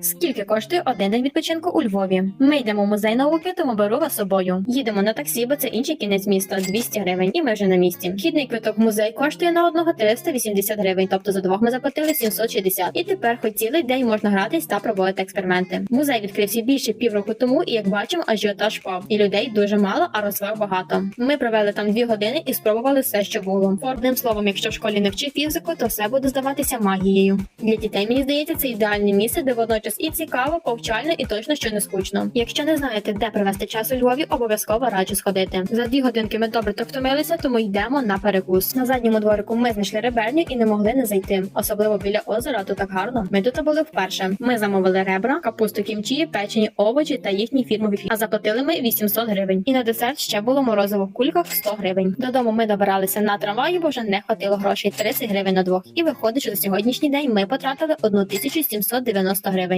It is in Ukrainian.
Скільки коштує один день відпочинку у Львові? Ми йдемо в музей науки, тому беру вас собою. Їдемо на таксі, бо це інший кінець міста 200 гривень, і ми вже на місці. Вхідний квиток в музей коштує на одного 380 гривень, тобто за двох ми заплатили 760. І тепер хоч цілий день можна гратись та проводити експерименти. Музей відкрився більше півроку тому, і як бачимо, ажіотаж впав. І людей дуже мало, а розваг багато. Ми провели там дві години і спробували все, що було. Одним словом, якщо в школі не вчив фізику, то все буде здаватися магією. Для дітей мені здається, це ідеальне місце, де водночас і цікаво, повчально, і точно що не скучно. Якщо не знаєте, де провести час у Львові, обов'язково раджу сходити. За дві годинки ми добре втомилися, тому йдемо на перекус. На задньому дворику ми знайшли реберню і не могли не зайти. Особливо біля озера, тут так гарно. Ми тут були вперше. Ми замовили ребра, капусту кімчі, печені овочі та їхні фірмові фі. А заплатили ми 800 гривень. І на десерт ще було морозиво в кульках 100 гривень. Додому ми добиралися на трамваї, бо вже не хватило грошей 30 гривень на двох. І виходить, що за сьогоднішній день ми потратили 1790 гривень.